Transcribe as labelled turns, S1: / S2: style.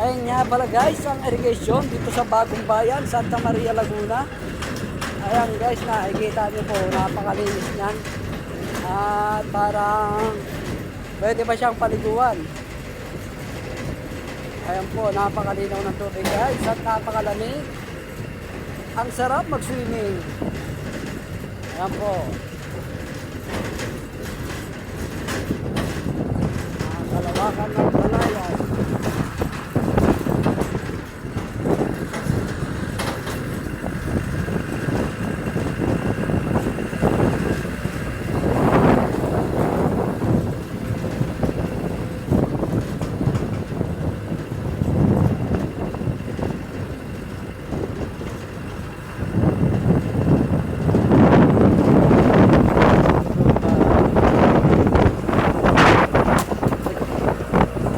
S1: Ayun nga pala guys, ang irrigation dito sa Bagong Bayan, Santa Maria, Laguna. Ayan guys, nakikita niyo po, napakalinis niyan. At parang pwede pa siyang paliguan. Ayan po, napakalinaw ng tubig guys at napakalamig. Ang sarap mag-swimming. Ayan po. Ang kalawakan ng